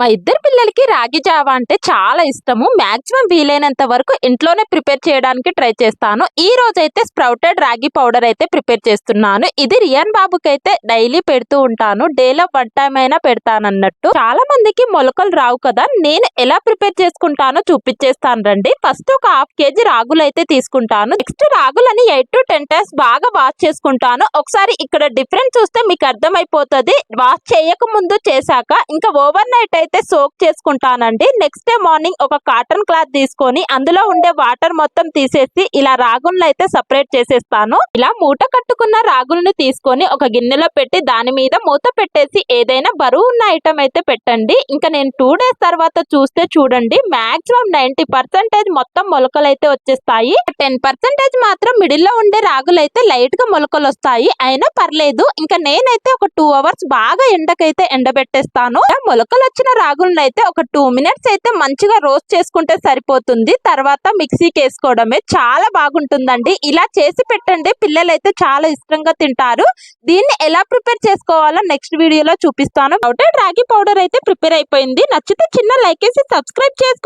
మా ఇద్దరు పిల్లలకి రాగి జావా అంటే చాలా ఇష్టము. మాక్సిమం వీలైనంత వరకు ఇంట్లోనే ప్రిపేర్ చేయడానికి ట్రై చేస్తాను. ఈ రోజు అయితే స్ప్రౌటెడ్ రాగి పౌడర్ అయితే ప్రిపేర్ చేస్తున్నాను. ఇది రియాన్ బాబుకి అయితే డైలీ పెడుతూ ఉంటాను. డేలో వన్ టైం అయినా పెడతానన్నట్టు. చాలా మందికి మొలకలు రావు కదా. నేను ఎలా ప్రిపేర్ చేసుకుంటానో చూపించేస్తాను రండి. ఫస్ట్ ఒక హాఫ్ కేజీ రాగులు అయితే తీసుకుంటాను. నెక్స్ట్ రాగులని ఎయిట్ టు టెన్ టైమ్స్ బాగా వాష్ చేసుకుంటాను. ఒకసారి ఇక్కడ డిఫరెన్స్ చూస్తే మీకు అర్థమైపోతుంది. వాష్ చేయక ముందు చేశాక ఇంకా ఓవర్ నైట్ అయితే సోక్ చేసుకుంటానండి. నెక్స్ట్ డే మార్నింగ్ ఒక కాటన్ క్లాత్ తీసుకొని అందులో ఉండే వాటర్ మొత్తం తీసేసి ఇలా రాగులను అయితే సపరేట్ చేసేస్తాను. ఇలా మూట కట్టుకున్న రాగులను తీసుకొని ఒక గిన్నెలో పెట్టి దాని మీద మూత పెట్టేసి ఏదైనా బరువు ఉన్న ఐటమ్ అయితే పెట్టండి. ఇంకా నేను టూ డేస్ తర్వాత చూస్తే చూడండి మాక్సిమం నైన్టీ పర్సెంటేజ్ మొత్తం మొలకలు అయితే వచ్చేస్తాయి. టెన్ పర్సెంటేజ్ మాత్రం మిడిల్లో ఉండే రాగులు అయితే లైట్గా మొలకలు వస్తాయి. అయినా పర్లేదు ఇంకా నేనైతే ఒక టూ అవర్స్ బాగా ఎండకైతే ఎండబెట్టేస్తాను. మొలకలు వచ్చిన రాగులను అయితే ఒక టూ మినిట్స్ అయితే మంచిగా రోస్ట్ చేసుకుంటే సరిపోతుంది. తర్వాత మిక్సీకి వేసుకోవడమే చాలా బాగుంటుందండి. ఇలా చేసి పెట్టండి. పిల్లలు అయితే చాలా ఇష్టంగా తింటారు. దీన్ని ఎలా ప్రిపేర్ చేసుకోవాలో నెక్స్ట్ వీడియోలో చూపిస్తాను. రాగి పౌడర్ అయితే ప్రిపేర్ అయిపోయింది. నచ్చితే చిన్న లైక్ వేసి సబ్స్క్రైబ్ చేసుకో